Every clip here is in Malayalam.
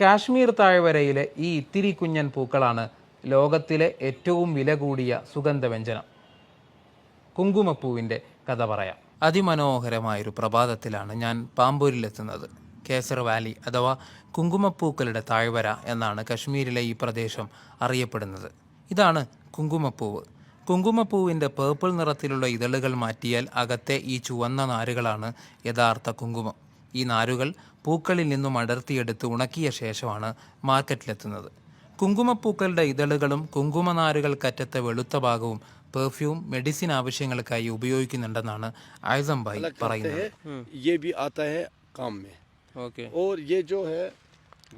കാശ്മീർ താഴ്വരയിലെ ഈ ഇത്തിരി കുഞ്ഞൻ പൂക്കളാണ് ലോകത്തിലെ ഏറ്റവും വില കൂടിയ സുഗന്ധവ്യഞ്ജനം. കുങ്കുമപ്പൂവിന്റെ കഥ പറയാം. അതിമനോഹരമായൊരു പ്രഭാതത്തിലാണ് ഞാൻ പാമ്പൂരിലെത്തുന്നത്. കേസർ വാലി അഥവാ കുങ്കുമപ്പൂക്കളുടെ താഴ്വര എന്നാണ് കശ്മീരിലെ ഈ പ്രദേശം അറിയപ്പെടുന്നത്. ഇതാണ് കുങ്കുമപ്പൂവ്. കുങ്കുമപ്പൂവിന്റെ പേർപ്പിൾ നിറത്തിലുള്ള ഇതളുകൾ മാറ്റിയാൽ അകത്തെ ഈ ചുവന്ന നാരുകളാണ് യഥാർത്ഥ കുങ്കുമം. ഈ നാരുകൾ പൂക്കളിൽ നിന്നും അടർത്തിയെടുത്ത് ഉണക്കിയ ശേഷമാണ് മാർക്കറ്റിലെത്തുന്നത്. കുങ്കുമപ്പൂക്കളുടെ ഇതളുകളും കുങ്കുമനാരുകൾക്കറ്റത്തെ വെളുത്ത ഭാഗവും പെർഫ്യൂം മെഡിസിൻ ആവശ്യങ്ങൾക്കായി ഉപയോഗിക്കുന്നുണ്ടെന്നാണ് ആയുധംബായി പറയുന്നത്.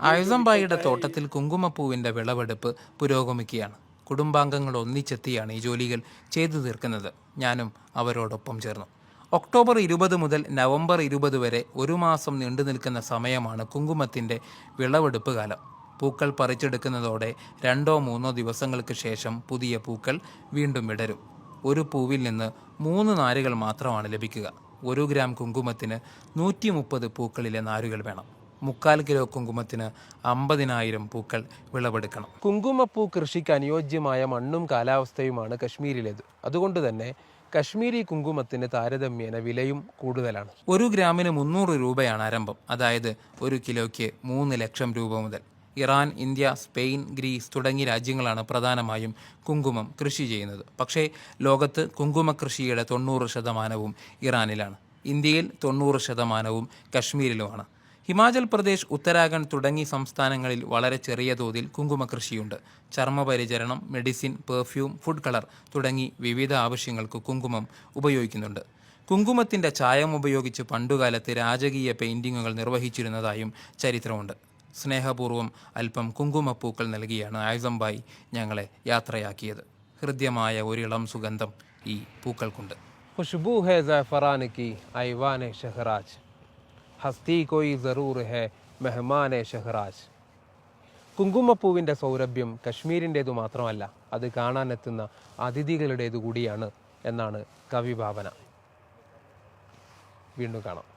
ആയുധംബായിയുടെ തോട്ടത്തിൽ കുങ്കുമപ്പൂവിന്റെ വിളവെടുപ്പ് പുരോഗമിക്കുകയാണ്. കുടുംബാംഗങ്ങൾ ഒന്നിച്ചെത്തിയാണ് ഈ ജോലികൾ ചെയ്തു തീർക്കുന്നത്. ഞാനും അവരോടൊപ്പം ചേർന്നു. ഒക്ടോബർ ഇരുപത് മുതൽ നവംബർ ഇരുപത് വരെ ഒരു മാസം നീണ്ടു നിൽക്കുന്ന സമയമാണ് കുങ്കുമത്തിന്റെ വിളവെടുപ്പ് കാലം. പൂക്കൾ പറിച്ചെടുക്കുന്നതോടെ രണ്ടോ മൂന്നോ ദിവസങ്ങൾക്ക് ശേഷം പുതിയ പൂക്കൾ വീണ്ടും വിടരും. ഒരു പൂവിൽ നിന്ന് മൂന്ന് നാരുകൾ മാത്രമാണ് ലഭിക്കുക. ഒരു ഗ്രാം കുങ്കുമത്തിന് നൂറ്റി മുപ്പത് പൂക്കളിലെ നാരുകൾ വേണം. മുക്കാൽ കിലോ കുങ്കുമത്തിന് അമ്പതിനായിരം പൂക്കൾ വിളവെടുക്കണം. കുങ്കുമപ്പൂ കൃഷിക്ക് അനുയോജ്യമായ മണ്ണും കാലാവസ്ഥയുമാണ് കശ്മീരിലേത്. അതുകൊണ്ട് തന്നെ കശ്മീരി കുങ്കുമത്തിന് താരതമ്യേന വിലയും കൂടുതലാണ്. ഒരു ഗ്രാമിന് മുന്നൂറ് രൂപയാണ് ആരംഭം. അതായത് ഒരു കിലോയ്ക്ക് മൂന്ന് ലക്ഷം രൂപ മുതൽ. ഇറാൻ ഇന്ത്യ സ്പെയിൻ ഗ്രീസ് തുടങ്ങിയ രാജ്യങ്ങളാണ് പ്രധാനമായും കുങ്കുമം കൃഷി ചെയ്യുന്നത്. പക്ഷേ ലോകത്ത് കുങ്കുമ കൃഷിയുടെ തൊണ്ണൂറ് ശതമാനവും ഇറാനിലാണ്. ഇന്ത്യയിൽ തൊണ്ണൂറ് ശതമാനവും കശ്മീരിലുമാണ്. ഹിമാചൽ പ്രദേശ് ഉത്തരാഖണ്ഡ് തുടങ്ങി സംസ്ഥാനങ്ങളിൽ വളരെ ചെറിയ തോതിൽ കുങ്കുമകൃഷിയുണ്ട്. ചർമ്മപരിചരണം മെഡിസിൻ പെർഫ്യൂം ഫുഡ് കളർ തുടങ്ങി വിവിധ ആവശ്യങ്ങൾക്ക് കുങ്കുമം ഉപയോഗിക്കുന്നുണ്ട്. കുങ്കുമത്തിന്റെ ചായം ഉപയോഗിച്ച് പണ്ടുകാലത്ത് രാജകീയ പെയിന്റിങ്ങുകൾ നിർവഹിച്ചിരുന്നതായും ചരിത്രമുണ്ട്. സ്നേഹപൂർവം അല്പം കുങ്കുമപ്പൂക്കൾ നൽകിയാണ് ആയുധംബായി ഞങ്ങളെ യാത്രയാക്കിയത്. ഹൃദ്യമായ ഒരിളം സുഗന്ധം ഈ പൂക്കൾക്കുണ്ട്. ഖുഷ്ബു ഹേ ഫറാനിക്കി ഐവാനെ ഷെഹറാജ് ഹസ്തി കോയി ജറൂർ ഹെ മെഹ്മാനെ ഷെഹ്റാജ്. കുങ്കുമപ്പൂവിന്റെ സൗരഭ്യം കശ്മീരിന്റേതു മാത്രമല്ല അത് കാണാനെത്തുന്ന അതിഥികളുടേതു കൂടിയാണ് എന്നാണ് കവിഭാവന. വീണ്ടും കാണാം.